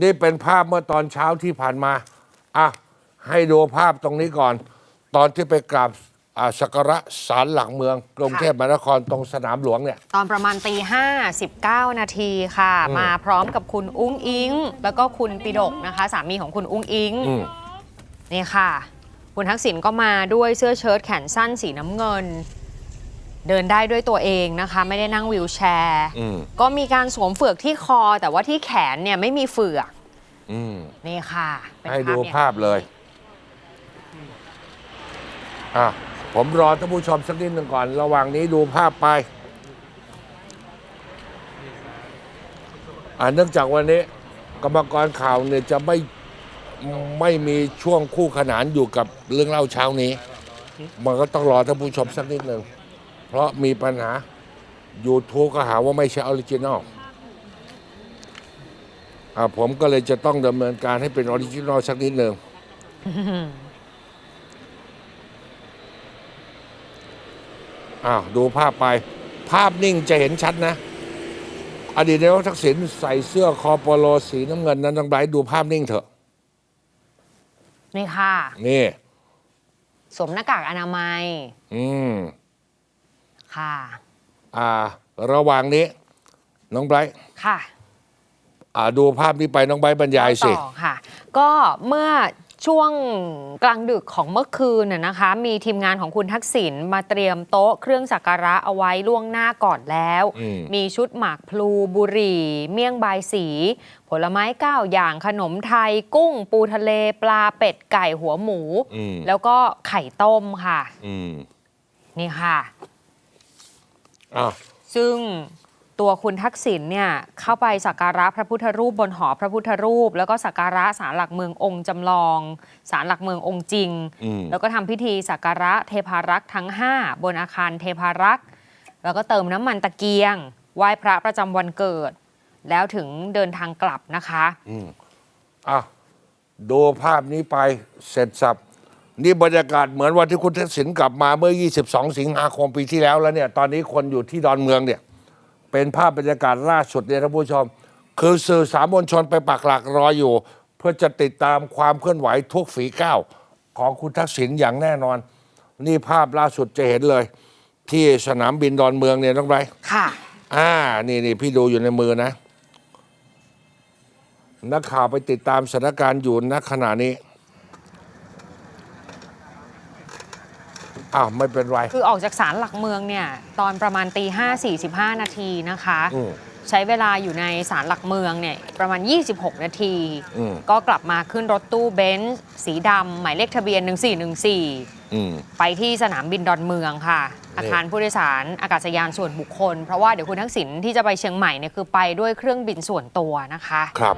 นี่เป็นภาพเมื่อตอนเช้าที่ผ่านมา อะ ให้ดูภาพตรงนี้ก่อน ตอนที่ไปกราบอ่าสักการะศาลหลักเมือง กรุงเทพมหานครตรงสนามหลวงเนี่ย ตอนประมาณตีห้าสิบเก้านาทีค่ะอืมมาพร้อมกับคุณอุ้งอิง แล้วก็คุณปิดกนะคะ สามีของคุณอุ้งอิง อืม นี่ค่ะ คุณทักษิณก็มาด้วยเสื้อเชิ้ตแขนสั้นสีน้ำเงิน เดินได้ด้วยตัวเองนะคะ ไม่ได้นั่งวิวแชร์ อืมก็มีการสวมเฟือกที่คอ แต่ว่าที่แขนเนี่ยไม่มีเฟือกอืมนี่ค่ะเป็นให้ดูเนี่ยภาพเลยอะผมรอท่านผู้ชมสักนิดหนึ่งก่อน ระหว่างนี้ดูภาพไป อ่าเนื่องจากวันนี้ กรรมกรข่าวเนี่ยจะไม่ไม่มีช่วงคู่ขนานอยู่กับเรื่องเล่าเช้านี้ มันก็ต้องรอท่านผู้ชมสักนิดหนึ่ง เพราะมีปัญหา YouTube ก็หาว่าไม่ใช่ออริจินอลอ่าผมก็เลยจะต้องดำเนินการให้เป็นออริจินอลสักนิดหนึ่งอ้าวดูภาพไป ภาพนิ่งจะเห็นชัดนะ อดีตนายกทักษิณใส่เสื้อคอปโลสีน้ำเงินนั้นต้องไบรท์ดูภาพนิ่งเถอะ นี่ค่ะ นี่ สวมหน้ากากอนามัย อืม ค่ะอ่า ระหว่างนี้ น้องไบรท์ค่ะ อ่าดูภาพนี้ไปน้องไบรท์บรรยายสิ ต่อค่ะ ก็เมื่อช่วงกลางดึกของเมื่อคืนน่ะนะคะ มีทีมงานของคุณทักษิณมาเตรียมโต๊ะเครื่องสักการะเอาไว้ล่วงหน้าก่อนแล้ว อืม มีชุดหมากพลูบุหรี่ เมี่ยงบายสี ผลไม้เก้าอย่างขนมไทย กุ้ง ปูทะเล ปลาเป็ดไก่หัวหมู อืมแล้วก็ไข่ต้มค่ะ อืมนี่ค่ะ อ้าวซึ่งตัวคุณทักษิณเนี่ยเข้าไปสักการะพระพุทธรูปบนหอพระพุทธรูป แล้วก็สักการะศาลหลักเมืององค์จำลองศาลหลักเมืององค์จริง อืม แล้วก็ทำพิธีสักการะเทพารักษ์ทั้ง 5 บนอาคารเทพารักษ์แล้วก็เติมน้ำมันตะเกียงไหว้พระประจำวันเกิด แล้วถึงเดินทางกลับนะคะ อะดูภาพนี้ไปเสร็จสับ นี่บรรยากาศเหมือนวันที่คุณทักษิณกลับมาเมื่อ 22 สิงหาคมปีที่แล้วแล้วเนี่ย ตอนนี้คนอยู่ที่ดอนเมืองเนี่ย เป็นภาพบรรยากาศล่าสุดเนี่ยท่านผู้ชม คือสื่อสารมวลชนไปปักหลักรออยู่ เพื่อจะติดตามความเคลื่อนไหวทุกฝีก้าวของคุณทักษิณอย่างแน่นอน นี่ภาพล่าสุดจะเห็นเลย ที่สนามบินดอนเมืองเนี่ยน้องไรค่ะ อ่า นี่นี่พี่ดูอยู่ในมือนะ นักข่าวไปติดตามสถานการณ์อยู่ณขณะนี้ อ้าวไม่เป็นไร คือออกจากศาลหลักเมืองเนี่ย ตอนประมาณตีห้าสี่สิบห้านาทีนะคะ อืม ใช้เวลาอยู่ในศาลหลักเมืองเนี่ยประมาณ 26 นาที อืม ก็กลับมาขึ้นรถตู้เบนซ์สีดำหมายเลขทะเบียน 1414 อืม ไปที่สนามบินดอนเมืองค่ะ อาคารผู้โดยสารอากาศยานส่วนบุคคล เพราะว่าเดี๋ยวคุณทักษิณที่จะไปเชียงใหม่เนี่ยคือไปด้วยเครื่องบินส่วนตัวนะคะ ครับ